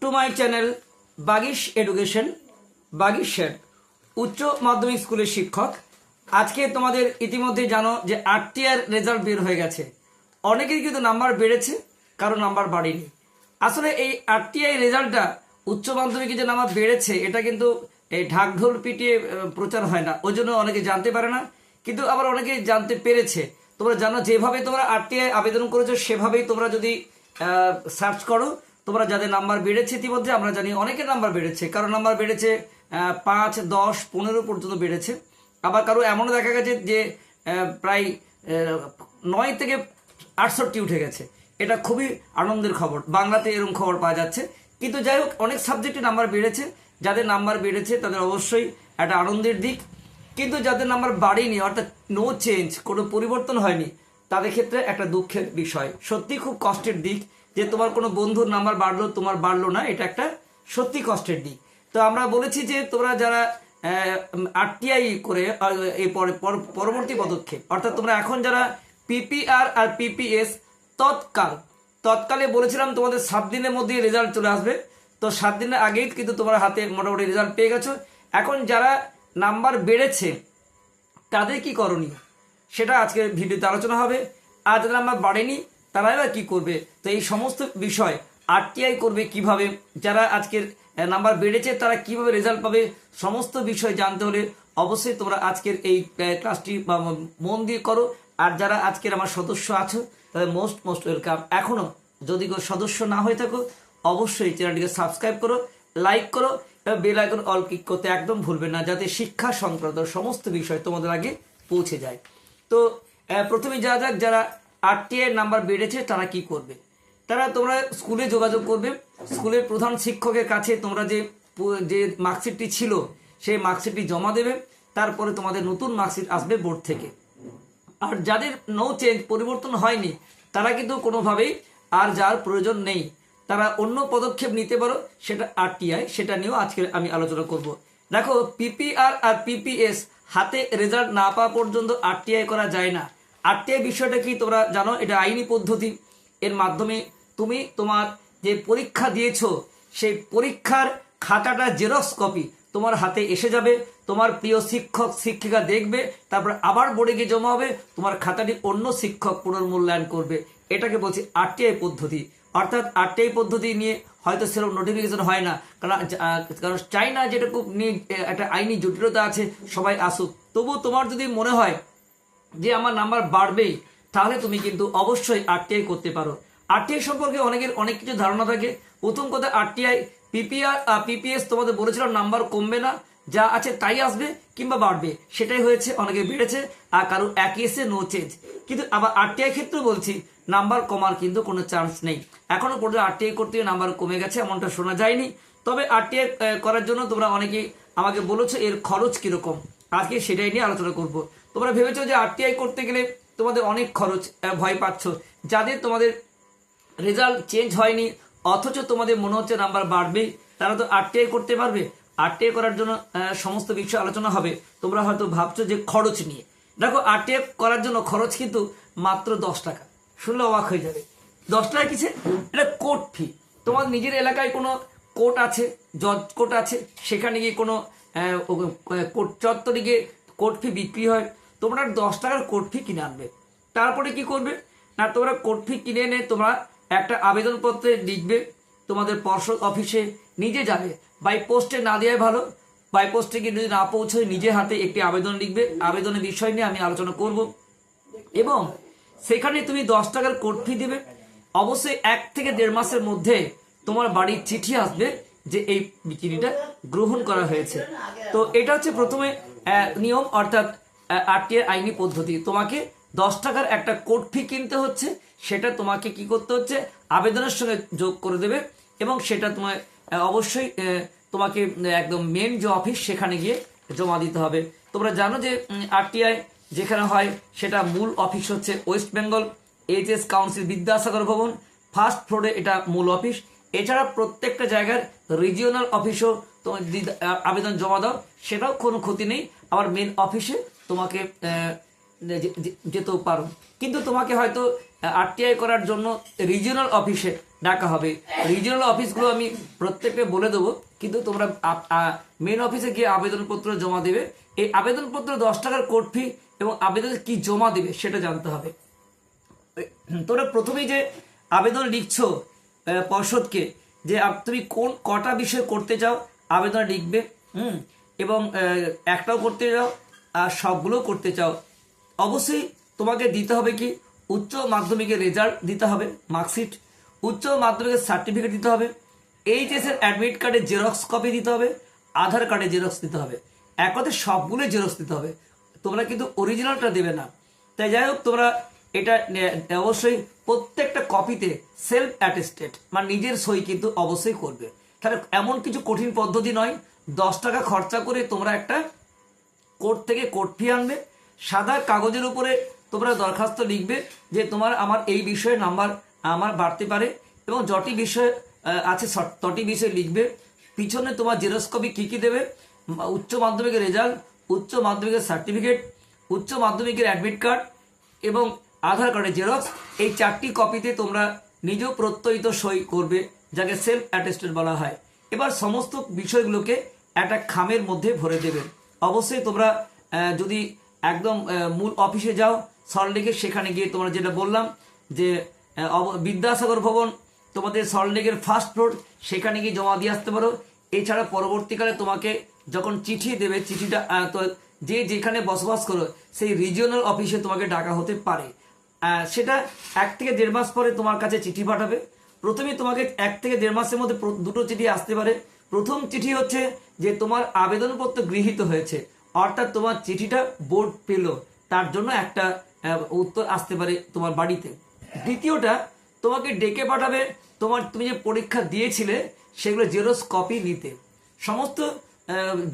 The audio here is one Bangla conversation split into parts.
To my channel Bagish education Bagish shade উচ্চ মাধ্যমিক স্কুলের শিক্ষক। আজকে তোমাদের ইতিমধ্যে জানো যে আরটিআর রেজাল্ট বের হয়ে গেছে। অনেকের কিন্তু নাম্বার বেড়েছে, কারও নাম্বার বাড়েনি। আসলে এই আরটিআই রেজাল্টটা উচ্চ মাধ্যমিকে যে নাম্বার বেড়েছে, এটা কিন্তু এই ঢাকঢোল পিটিয়ে প্রচার হয় না। ওই জন্য অনেকে জানতে পারে না, কিন্তু আবার অনেকে জানতে পেরেছে। তোমরা জানো, যেভাবে তোমরা আরটিআই আবেদন করেছ, সেভাবেই তোমরা যদি সার্চ করো তোমরা যাদের নাম্বার বেড়েছে ইতিমধ্যে, আমরা জানি অনেকের নাম্বার বেড়েছে। কারও নাম্বার বেড়েছে পাঁচ, দশ, পনেরো পর্যন্ত বেড়েছে। আবার কারও এমনও দেখা গেছে যে প্রায় নয় থেকে আটষট্টি উঠে গেছে। এটা খুবই আনন্দের খবর। বাংলাতে এরকম খবর পাওয়া যাচ্ছে। কিন্তু যাই হোক, অনেক সাবজেক্টে নাম্বার বেড়েছে। যাদের নাম্বার বেড়েছে, তাদের অবশ্যই একটা আনন্দের দিক। কিন্তু যাদের নাম্বার বাড়েনি, অর্থাৎ নো চেঞ্জ কোনো পরিবর্তন হয়নি, তাদের ক্ষেত্রে একটা দুঃখের বিষয়। সত্যি খুব কষ্টের দিক। যে তোমার কোনো বন্ধুর নাম্বার বাড়লো, তোমার বাড়লো না, এটা একটা সত্যি কষ্টের দিক। তো আমরা বলেছি যে তোমরা যারা আরটিআই করে এই পরে, পর- পরবর্তী পদক্ষেপ, অর্থাৎ তোমরা এখন যারা পিপিআর আর পিপিএস তৎকাল, তৎকালে বলেছিলাম তোমাদের সাত দিনের মধ্যে রেজাল্ট চলে আসবে। তো সাত দিনের আগেই কিন্তু তোমার হাতে মোটামুটি রেজাল্ট পেয়ে গেছো। এখন যারা নাম্বার বেড়েছে, তাদের কি করণীয়? সেটা আজকে ভিডিওতে আলোচনা হবে। আর যারা নাম্বার বাড়েনি তারা এবার কি করবে? তো এই সমস্ত বিষয় আরটিআই করবে কীভাবে? যারা আজকের নাম্বার বেড়েছে, তারা কীভাবে রেজাল্ট পাবে? সমস্ত বিষয় জানতে হলে অবশ্যই তোমরা আজকের এই ক্লাসটি মন দিয়ে করো। আর যারা আজকের আমার সদস্য আছো, তাদের মোস্ট মোস্ট ওয়েলকাম এখনও যদি কেউ সদস্য না হয়ে থাকো, অবশ্যই চ্যানেলটিকে সাবস্ক্রাইব করো লাইক করো, এবং বেল আইকন অল ক্লিক করতে একদম ভুলবে না, যাতে শিক্ষা সংক্রান্ত সমস্ত বিষয় তোমাদের আগে পৌঁছে যায়। তো প্রথমে যা যাক, যারা আরটিআই নাম্বার বেড়েছে, তারা কি করবে? তারা তোমরা স্কুলে যোগাযোগ করবে। স্কুলের প্রধান শিক্ষকের কাছে তোমরা যে যে মার্কশিটটি ছিল, সেই মার্কশিটটি জমা দেবে। তারপরে তোমাদের নতুন মার্কশিট আসবে বোর্ড থেকে। আর যাদের নো চেঞ্জ পরিবর্তন হয়নি, তারা কিন্তু কোনোভাবেই আর যার প্রয়োজন নেই। তারা অন্য পদক্ষেপ নিতে পারো, সেটা আরটিআই, সেটা নিয়েও আজকে আমি আলোচনা করব। দেখো পিপিআর আর পিপিএস হাতে রেজাল্ট না পাওয়া পর্যন্ত আরটিআই করা যায় না। আরটিআই বিষয়টা কি তোমরা জানো? এটা আইনি পদ্ধতি। এর মাধ্যমে তুমি তোমার যে পরীক্ষা দিয়েছ, সেই পরীক্ষার খাতাটা জেরক্স কপি তোমার হাতে এসে যাবে। তোমার প্রিয় শিক্ষক, শিক্ষিকা দেখবে, তারপর আবার বোর্ডে গিয়ে জমা হবে, তোমার খাতাটি অন্য শিক্ষক পুনর্মূল্যায়ন করবে। এটাকে বলছি আরটিআই পদ্ধতি। অর্থাৎ আরটিআই পদ্ধতি নিয়ে হয়তো সেরকম নোটিফিকেশন হয় না, কারণ কারণ চাই না যেটা খুব একটা আইনি জটিলতা আছে, সবাই আসুক। তবু তোমার যদি মনে হয় যে আমার নাম্বার বাড়বেই, তাহলে তুমি কিন্তু অবশ্যই আরটিআই করতে পারো। আরটিআই সম্পর্কে অনেকের অনেক কিছু ধারণা থাকে। প্রথম কথা আরটিআই পিপিআর পিপিএস তোমাদের বলেছিলাম, নাম্বার কমবে না। যা আছে তাই আসবে কিংবা বাড়বে, সেটাই হয়েছে, অনেকে বেড়েছে, আর কারও একই এসে নো চেঞ্জ কিন্তু আবার আরটিআই ক্ষেত্রে বলছি, নাম্বার কমার কিন্তু কোনো চান্স নেই। এখনও পর্যন্ত আরটিআই করতে নাম্বার কমে গেছে, এমনটা শোনা যায়নি। তবে আরটিআই করার জন্য তোমরা অনেকেই আমাকে বলেছ, এর খরচ কীরকম? আজকে সেটাই নিয়ে আলোচনা করব। তোমরা ভেবেছো যে আরটিআই করতে গেলে তোমাদের অনেক খরচ ভয় পাচ্ছ। যাদের তোমাদের রেজাল্ট চেঞ্জ হয়নি, অথচ তোমাদের মনে হচ্ছে নাম্বার বাড়বে, তারা তো আরটিআই করতে পারবে। আরটিআই করার জন্য সমস্ত বিষয় আলোচনা হবে। তোমরা হয়তো ভাবছ যে খরচ নিয়ে। দেখো আরটিআই করার জন্য খরচ কিন্তু মাত্র দশ টাকা। শুনলে অবাক হয়ে যাবে। দশ টাকা কিসে এটা কোর্ট ফি তোমার নিজের এলাকায় কোনো কোর্ট আছে জজ কোর্ট আছে, সেখানে গিয়ে কোনো কোর্ট চত্বরে গিয়ে কোর্ট ফি বিক্রি হয়, তোমরা দশ টাকার কোর্ট ফি কিনে আনবে। তারপরে কি করবে? না, তোমরা কোর্ট ফি কিনে এনে তোমরা একটা আবেদনপত্রে লিখবে তোমাদের পর্ষদ অফিসে, নিজে যাবে। বাই পোস্টে না দেওয়াই ভালো। বাই পোস্টে গিয়ে যদি না পৌঁছয়, নিজে হাতে একটি আবেদন লিখবে। আবেদনের বিষয় নিয়ে আমি আলোচনা করব। এবং সেখানে তুমি দশ টাকার কোর্ট ফি দেবে। অবশ্যই এক থেকে দেড় মাসের মধ্যে তোমার বাড়ির চিঠি আসবে যে এই বিক্রিটা গ্রহণ করা হয়েছে। তো এটা হচ্ছে প্রথমে নিয়ম অর্থাৎ আরটিআর আইনি পদ্ধতি। তোমাকে দশ টাকার একটা কোর্ট ফি কিনতে হচ্ছে সেটা তোমাকে কি করতে হচ্ছে? আবেদনের সঙ্গে যোগ করে দেবে এবং সেটা আহ, অবশ্যই তোমাকে একদম মেন যে অফিস সেখানে গিয়ে জমা দিতে হবে। তোমরা জানো যে আরটিআই যেখানে হয় সেটা মূল অফিস হচ্ছে West Bengal HS council Vidyasagar Bhavan. First ফ্লোরে এটা মূল অফিস এছাড়া প্রত্যেকটা জায়গার রিজিওনাল অফিসও তোমার আবেদন জমা দাও, সেটাও কোনো ক্ষতি নেই। আবার মেন অফিসে তোমাকে যেতেও পারো। কিন্তু তোমাকে হয়তো আরটিআই করার জন্য রিজিওনাল অফিসে ডাকা হবে। রিজিওনাল অফিসগুলো আমি প্রত্যেকটা বলে দেবো, কিন্তু তোমরা মেন অফিসে গিয়ে আবেদনপত্র জমা দেবে। এই আবেদনপত্র দশ টাকার কোর্ট ফি এবং আবেদন কি জমা দেবে সেটা জানতে হবে। তোমরা প্রথমেই যে আবেদন লিখছো পর্ষদকে, যে তুমি কোন কটা বিষয় করতে চাও আবেদন লিখবে, হুম, এবং একটাও করতে চাও আর সবগুলো করতে চাও। অবশ্যই তোমাকে দিতে হবে কি, উচ্চ মাধ্যমিকের রেজাল্ট দিতে হবে, মার্কশিট, উচ্চ মাধ্যমিকের সার্টিফিকেট দিতে হবে, এইচএস এর অ্যাডমিট কার্ডের জেরক্স কপি দিতে হবে, আধার কার্ডের জেরক্স দিতে হবে। এক কথায় সবগুলো জেরক্স দিতে হবে। তোমরা কিন্তু অরিজিনালটা দেবে না। তাই যাই হোক, তোমরা এটা অবশ্যই প্রত্যেকটা কপিতে সেলফ অ্যাটেস্টেড মানে নিজের সই কিন্তু অবশ্যই করবে। তাহলে এমন কিছু কঠিন পদ্ধতি নয়। দশ টাকা খরচা করে তোমরা একটা কোর্ট থেকে কোর্ট ফি আনবে। সাদা কাগজের উপরে তোমরা দরখাস্ত লিখবে যে তোমার আমার এই বিষয়ে নাম্বার আমার বাড়তে পারে এবং যটি বিষয় আছে তটি বিষয় লিখবে। পিছনে তোমার জেরক্স কপি কী কী দেবে? উচ্চ মাধ্যমিকের রেজাল্ট, উচ্চ মাধ্যমিকের সার্টিফিকেট, উচ্চ মাধ্যমিকের অ্যাডমিট কার্ড এবং আধার কার্ডের জেরক্স। এই চারটি কপিতে তোমরা নিজেও প্রত্যয়িত সই করবে। যাকে সেলফ অ্যাটেস্টেড বলা হয়। এবার সমস্ত বিষয়গুলোকে একটা খামের মধ্যে ভরে দেবে অবশ্যই তোমরা যদি একদম মূল অফিসে যাও, সল্টলেকের সেখানে গিয়ে তোমরা যেটা বললাম, যে বিদ্যাসাগর ভবন, তোমাদের সল্টলেকের ফার্স্ট ফ্লোর সেখানে গিয়ে জমা দিয়ে আসতে পারো। এছাড়া পরবর্তীকালে তোমাকে যখন চিঠি দেবে, চিঠিটা যে যেখানে বসবাস করো, সেই রিজিওনাল অফিসে তোমাকে ডাকা হতে পারে। সেটা এক থেকে দেড় মাস পরে তোমার কাছে চিঠি পাঠাবে। প্রথমে তোমাকে এক থেকে দেড় মাসের মধ্যে দুটো চিঠি আসতে পারে। প্রথম চিঠি হচ্ছে যে তোমার আবেদনপত্র গৃহীত হয়েছে। অর্থাৎ তোমার চিঠিটা বোর্ড পেল। তার জন্য একটা উত্তর আসতে পারে তোমার বাড়িতে। দ্বিতীয়টা, তোমাকে ডেকে পাঠাবে তোমার তুমি যে পরীক্ষা দিয়েছিলে সেগুলো জেরক্স কপি নিতে। সমস্ত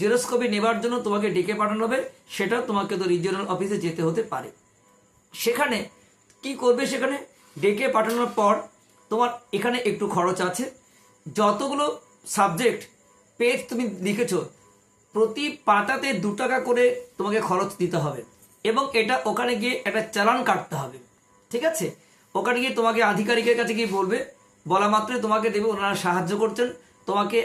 জেরক্স কপি নেবার জন্য তোমাকে ডেকে পাঠানো হবে। সেটা তোমাকে তো রিজিওনাল অফিসে যেতে হতে পারে। সেখানে কি করবে সেখানে? ডেকে পাঠানোর পর তোমার এখানে একটু খরচ আছে। যতগুলো সাবজেক্ট পেজ তুমি লিখেছো, প্রতি পাতাতে দু টাকা করে তোমাকে খরচ দিতে হবে এবং এটা ওখানে গিয়ে একটা চালান কাটতে হবে, ঠিক আছে? ওখানে গিয়ে তোমাকে আধিকারিকের কাছে গিয়ে বলবে, বলা মাত্রই তোমাকে দেবে, ওনারা সাহায্য করছেন। তোমাকে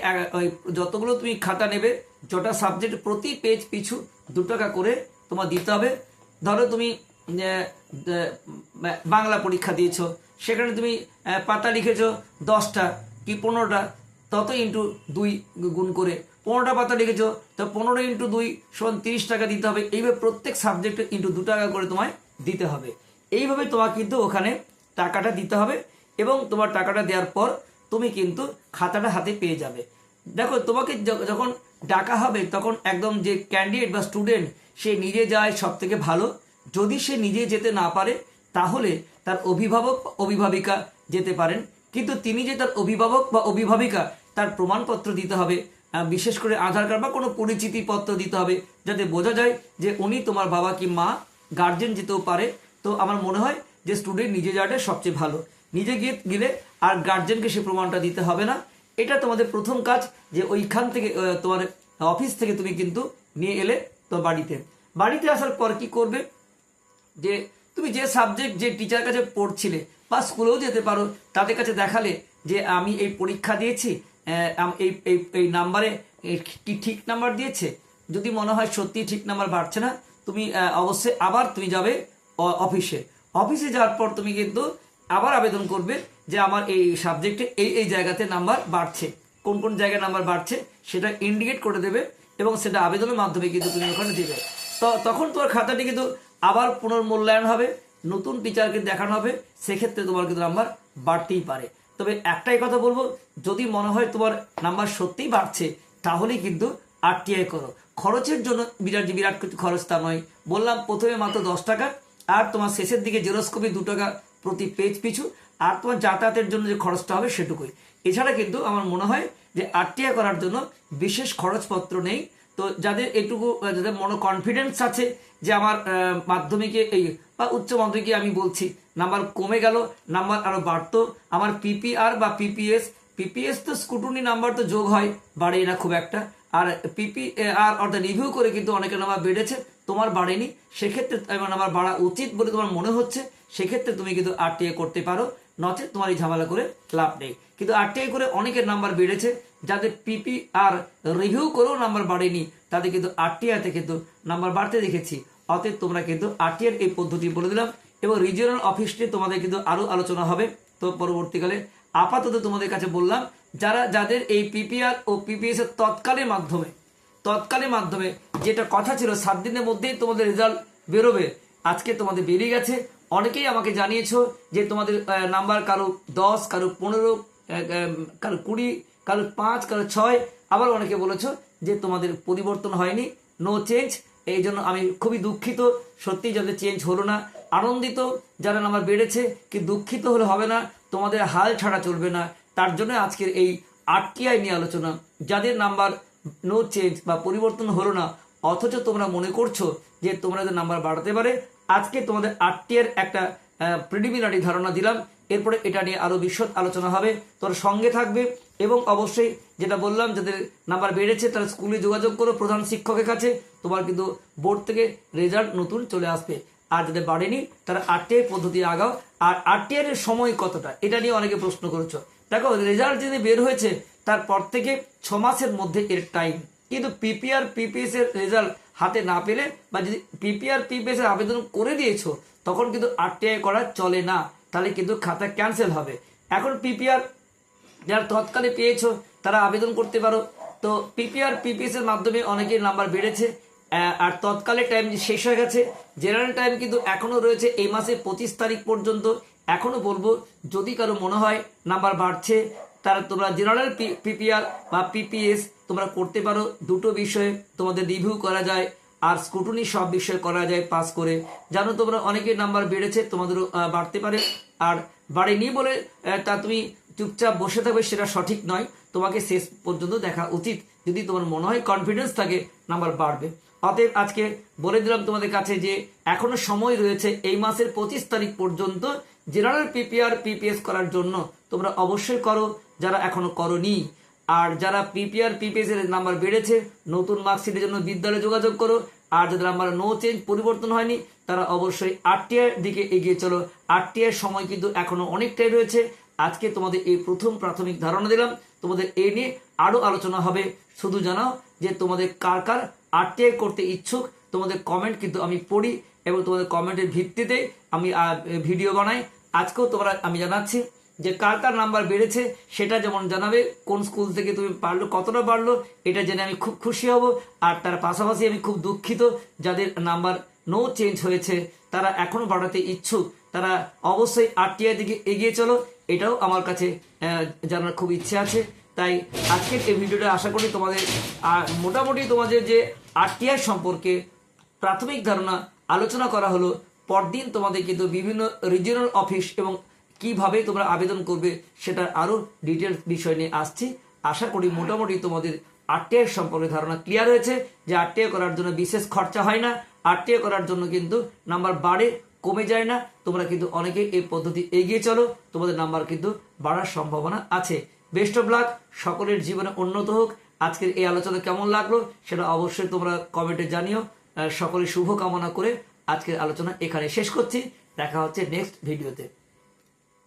যতগুলো তুমি খাতা নেবে, যটা সাবজেক্ট প্রতি পেজ পিছু দু টাকা করে তোমার দিতে হবে। ধরো তুমি বাংলা পরীক্ষা দিয়েছ সেখানে তুমি পাতা লিখেছো দশটা, কি পনেরোটা তত ইন্টু দুই গুণ করে। পনেরোটা পাতা লিখেছো, তো পনেরো ইন্টু দুই সমান তিরিশ টাকা দিতে হবে। এইভাবে প্রত্যেক সাবজেক্টে ইন্টু দু টাকা করে তোমায় দিতে হবে। এইভাবে তোমার কিন্তু ওখানে টাকাটা দিতে হবে এবং তোমার টাকাটা দেওয়ার পর তুমি কিন্তু খাতাটা হাতে পেয়ে যাবে। দেখো, তোমাকে যখন ডাকা হবে, তখন একদম যে ক্যান্ডিডেট বা স্টুডেন্ট সে নিজে যায় সব থেকে ভালো। যদি সে নিজে যেতে না পারে তাহলে তার অভিভাবক বা অভিভাবিকা যেতে পারেন। কিন্তু তিনি যে তার অভিভাবক বা অভিভাবিকা, তার প্রমাণপত্র দিতে হবে বিশেষ করে আধার কার্ড বা কোনো পরিচিতি পত্র দিতে হবে, যাতে বোঝা যায় যে উনি তোমার বাবা কি মা গার্জেন যেতেও পারে। তো আমার মনে হয় যে স্টুডেন্ট নিজে যাওয়াটা সবচেয়ে ভালো। নিজে গিয়ে গেলে আর গার্জেনকে সে প্রমাণটা দিতে হবে না। এটা তোমাদের প্রথম কাজ যে ওইখান থেকে তোমার অফিস থেকে তুমি কিন্তু নিয়ে এলে তো বাড়িতে। বাড়িতে আসার পর কি করবে? যে তুমি যে সাবজেক্ট যে টিচার কাছে পড়ছিলে বা স্কুলেও যেতে পারো, তাদের কাছে দেখালে যে আমি এই পরীক্ষা দিয়েছি এই এই নাম্বারে কি ঠিক নাম্বার দিয়েছে? যদি মনে হয় সত্যি ঠিক নাম্বার বাড়ছে না, তুমি অবশ্যই আবার তুমি যাবে অফিসে অফিসে যাওয়ার পর তুমি কিন্তু আবার আবেদন করবে যে আমার এই সাবজেক্টে এই এই জায়গাতে নাম্বার বাড়ছে। কোন কোন জায়গায় নাম্বার বাড়ছে সেটা ইন্ডিকেট করে দেবে এবং সেটা আবেদনের মাধ্যমে কিন্তু তুমি ওখানে দেবে। তো তখন তোমার খাতাটি কিন্তু আবার পুনর্মূল্যায়ন হবে, নতুন টিচারকে দেখানো হবে, সেক্ষেত্রে তোমার কিন্তু নাম্বার বাড়তেই পারে। তবে একটাই কথা বলব, যদি মনে হয় তোমার নাম্বার সত্যিই বাড়ছে, তাহলেই কিন্তু আরটিআই করো। খরচের জন্য বিরাট বিরাট কিছু খরচ তা নয়। বললাম প্রথমে মাত্র দশ টাকা, আর তোমার শেষের দিকে জেরোস্কোপি দু টাকা প্রতি পেজ পিছু, আর তোমার যাতায়াতের জন্য যে খরচটা হবে সেটুকুই। এছাড়া কিন্তু আমার মনে হয় যে আরটিআই করার জন্য বিশেষ খরচপত্র নেই তো যাদের এটুকু যাদের মনো কনফিডেন্স আছে যে আমার মাধ্যমিকে এই, বা উচ্চ মাধ্যমিকে আমি বলছি নাম্বার কমে গেল নাম্বার আরও বাড়তো, আমার পিপিআর বা পিপিএস পিপিএস তো স্কুটুনি নাম্বার তো যোগ হয় বাড়ে না খুব একটা, আর পিপি আর অর্থাৎ রিভিউ করে কিন্তু অনেকের নাম্বার বেড়েছে, তোমার বাড়েনি, সেক্ষেত্রে আমার বাড়া উচিত বলে তোমার মনে হচ্ছে, সেক্ষেত্রে তুমি কিন্তু আরটিআই করতে পারো নচেত তোমার এই ঝামেলা করে লাভ নেই। কিন্তু আরটিআই করে অনেকের নাম্বার বেড়েছে, যাদের পিপি আর রিভিউ করেও নাম্বার বাড়েনি, তাদের কিন্তু আরটিআইতে কিন্তু নাম্বার বাড়তে দেখেছি। অতএব তোমরা কিন্তু আরটিআর এই পদ্ধতি বলে দিলাম এবং রিজিওনাল অফিস নিয়ে তোমাদের কিন্তু আরও আলোচনা হবে। তো পরবর্তীকালে আপাতত তোমাদের কাছে বললাম, যারা, যাদের এই পিপিআর ও পিপিএস এর তৎকালীন মাধ্যমে তৎকালীন মাধ্যমে যেটা কথা ছিল, সাত দিনের মধ্যেই তোমাদের রেজাল্ট বেরোবে। আজকে তোমাদের বেরিয়ে গেছে। অনেকেই আমাকে জানিয়েছো যে তোমাদের নাম্বার কারও দশ, কারও পনেরো কারও কুড়ি, কারও পাঁচ, কারও ছয়। আবার অনেকে বলেছ যে তোমাদের পরিবর্তন হয়নি। নো চেঞ্জ এই জন্য আমি খুবই দুঃখিত। সত্যি যাদের চেঞ্জ হলো না। আনন্দিত যারা নাম্বার বেড়েছে, কি দুঃখিত হলে হবে না। তোমাদের হাল ছাড়া চলবে না। তার জন্য আজকের এই আরটিআই নিয়ে আলোচনা। যাদের নাম্বার নো চেঞ্জ বা পরিবর্তন হলো না, অথচ তোমরা মনে করছ যে তোমরা তোমাদের নাম্বার বাড়াতে পারে আজকে তোমাদের আরটিআর একটা প্রিলিমিনারি ধারণা দিলাম। এরপরে এটা নিয়ে আরও বিশদ আলোচনা হবে। তোর সঙ্গে থাকবে এবং অবশ্যই যেটা বললাম, যাদের নাম্বার বেড়েছে তারা স্কুলে যোগাযোগ করো প্রধান শিক্ষকের কাছে। তোমার কিন্তু বোর্ড থেকে রেজাল্ট নতুন চলে আসবে। আর যাদের বাড়েনি, তারা আরটিআই পদ্ধতি আগাও। আর এর সময় কতটা, এটা নিয়ে অনেকে প্রশ্ন করেছ। দেখো রেজাল্ট যদি বের হয়েছে, তারপর থেকে ছ মাসের মধ্যে এর টাইম কিন্তু পিপিআর পিপিএস এর রেজাল্ট হাতে না পেলে বা যদি পিপিআর পিপিএস এর আবেদন করে দিয়েছ, তখন কিন্তু আরটিআই করা চলে না। তাহলে কিন্তু খাতা ক্যান্সেল হবে। এখন পিপিআর যারা তৎকালে পেয়েছ, তারা আবেদন করতে পারো। তো পিপিআর পিপিএস এর মাধ্যমে অনেকের নাম্বার বেড়েছে। আর তৎকালে টাইম শেষ হয়ে গেছে জেনারেল টাইম কিন্তু এখনও রয়েছে, এই মাসে পঁচিশ তারিখ পর্যন্ত। এখনও বলব, যদি কারও মনে হয় নাম্বার বাড়ছে, তারা তোমরা জেনারেল পিপিআর বা পিপিএস তোমরা করতে পারো। দুটো বিষয়ে তোমাদের রিভিউ করা যায়, আর স্কুটনি সব বিষয়ে করা যায় পাস করে। জানো তোমরা, অনেকের নাম্বার বেড়েছে, তোমাদেরও বাড়তে পারে। আর বাড়েনি বলে তা তুমি চুপচাপ বসে থাকবে সেটা সঠিক নয়। তোমাকে শেষ পর্যন্ত দেখা উচিত। যদি তোমার মনে হয় কনফিডেন্স থাকে নাম্বার বাড়বে। অতএব আজকে বলে দিলাম তোমাদের কাছে যে, এখনও সময় রয়েছে এই মাসের পঁচিশ তারিখ পর্যন্ত জেনারেল পিপিআর পিপিএস করার জন্য। তোমরা অবশ্যই করো, যারা এখনও করনি। আর যারা পিপিআর পিপিএস এর নাম্বার বেড়েছে, নতুন মার্কশিটের জন্য বিদ্যালয়ে যোগাযোগ করো। আর যাদের নাম্বার নো চেঞ্জ পরিবর্তন হয়নি, তারা অবশ্যই আরটিআই দিকে এগিয়ে চলো। আরটিআই সময় কিন্তু এখনও অনেকটাই রয়েছে। আজকে তোমাদের এই প্রথম প্রাথমিক ধারণা দিলাম। তোমাদের এ নিয়ে আরও আলোচনা হবে। শুধু জানাও যে তোমাদের কার কার আরটিআই করতে ইচ্ছুক, তোমাদের কমেন্ট কিন্তু আমি পড়ি এবং তোমাদের কমেন্টের ভিত্তিতে আমি ভিডিও বানাই। আজকেও তোমরা, আমি জানাচ্ছি যে কার কার নাম্বার বেড়েছে, সেটা যেমন জানাবে কোন স্কুল থেকে তুমি পারল, কতটা বাড়লো এটা জেনে আমি খুব খুশি হব। আর তার পাশাপাশি আমি খুব দুঃখিত, যাদের নাম্বার নো চেঞ্জ হয়েছে, তারা এখনও বাড়াতে ইচ্ছুক। তারা অবশ্যই আরটিআই দিকে এগিয়ে চলো, এটাও আমার কাছে জানার খুব ইচ্ছে আছে। তাই আজকের এই ভিডিওটা আশা করি তোমাদের মোটামুটি তোমাদের যে আরটিআই সম্পর্কে প্রাথমিক ধারণা আলোচনা করা হলো, পরদিন তোমাদের কিন্তু বিভিন্ন রিজিওনাল অফিস এবং কীভাবে তোমরা আবেদন করবে সেটা আরও ডিটেলস বিষয় নিয়ে আসছি। আশা করি মোটামুটি তোমাদের আরটিআই সম্পর্কে ধারণা ক্লিয়ার হয়েছে যে আরটিআই করার জন্য বিশেষ খরচা হয় না। আরটিআই করার জন্য কিন্তু নাম্বার বাড়ে, কমে যায় না। তোমরা কিন্তু অনেকে এই পদ্ধতি এগিয়ে চলো। তোমাদের নাম্বার কিন্তু বাড়ার সম্ভাবনা আছে। বেস্ট অফ লাক সকলের জীবনে উন্নত হোক। আজকের এই আলোচনা কেমন লাগল সেটা অবশ্যই তোমরা কমেন্টে জানিও। সকলের শুভ কামনা করে আজকের আলোচনা এখানে শেষ করছি। দেখা হচ্ছে নেক্সট ভিডিওতে